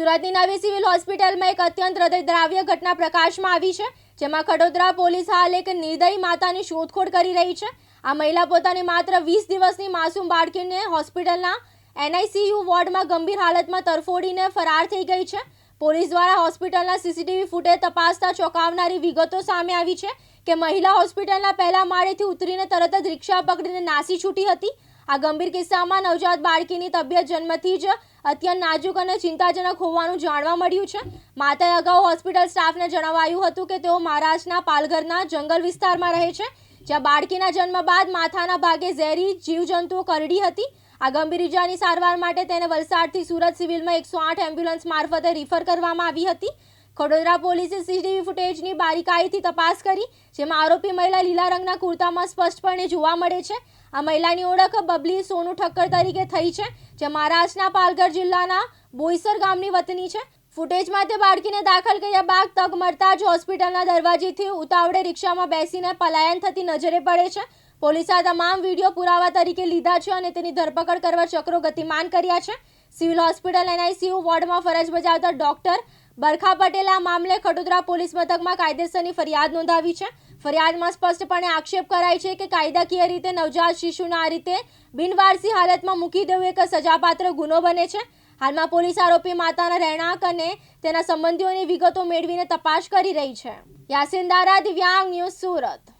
સુરતની નવી સિવિલ હોસ્પિટલમાં એક અત્યંત હૃદયદ્રાવ્ય ઘટના પ્રકાશમાં આવી છે, જેમાં ખડોદરા પોલીસ હાલ એક નિર્દયી માતાની શોધખોળ કરી રહી છે. આ મહિલા પોતાની માત્ર વીસ દિવસની માસૂમ બાળકીને હોસ્પિટલના એનઆઈસીયુ વોર્ડમાં ગંભીર હાલતમાં તરફોડીને ફરાર થઈ ગઈ છે. પોલીસ દ્વારા હોસ્પિટલના સીસીટીવી ફૂટેજ તપાસતા ચોંકાવનારી વિગતો સામે આવી છે કે મહિલા હોસ્પિટલના પહેલા માળેથી ઉતરીને તરત જ રિક્ષા પકડીને નાસી છૂટી હતી. આ ગંભીર કિસ્સામાં નવજાત બાળકીની તબિયત જન્મથી જ અત્યંત નાજુક અને ચિંતાજનક હોવાનું જાણવા મળ્યું છે. માતાએ અગાઉ હોસ્પિટલ સ્ટાફને જણાવાયું હતું કે તેઓ મહારાષ્ટ્રના પાલઘરના જંગલ વિસ્તારમાં રહે છે. જ્યાં બાળકીના જન્મ બાદ માથાના ભાગે ઝેરી જીવજંતુઓ કરડી હતી. આ ગંભીર ઇજાની સારવાર માટે તેને વલસાડથી સુરત સિવિલમાં એકસો આઠ એમ્બ્યુલન્સ મારફતે રિફર કરવામાં આવી હતી. ખડોદરા પોલીસે સીસીટીવી ફૂટેજની બારીકાઈથી તપાસ કરી, જેમાં આરોપી મહિલા લીલા રંગના કુર્તામાં સ્પષ્ટપણે જોવા મળે છે. આ મહિલાની ઓળખ બબલી સોનુ ઠક્કર તરીકે થઈ છે, જે મહારાષ્ટ્રના પાલઘર જિલ્લાના બોઈસર ગામની વતની છે. ફૂટેજમાં તે બાળકીને દાખલ કર્યા બાદ તક મળતા જ હોસ્પિટલના દરવાજેથી ઉતાવળે રિક્ષામાં બેસીને પલાયન થતી નજરે પડે છે. પોલીસે આ તમામ વીડિયો પુરાવા તરીકે લીધા છે અને તેની ધરપકડ કરવા ચક્રો ગતિમાન કર્યા છે. સિવિલ હોસ્પિટલ એનઆઈસીયુ વોર્ડમાં ફરજ બજાવતા ડોક્ટર બરખા પટેલ આ મામલે ખડોદરા પોલીસ મથકમાં કાયદેસરની ફરિયાદ નોંધાવી છે. ફરિયાદમાં સ્પષ્ટપણે આક્ષેપ કરાય છે કે કાયદાકીય રીતે નવજાત શિશુને આ રીતે બિનવારસી હાલતમાં મૂકી દેવું એક સજાપાત્ર ગુનો બને છે. હાલમાં પોલીસ આરોપી માતાના રહેણાંક અને તેના સંબંધીઓની વિગતો મેળવીને તપાસ કરી રહી છે. યાસીન દારા, દિવ્યાંગ, ન્યૂઝ સુરત.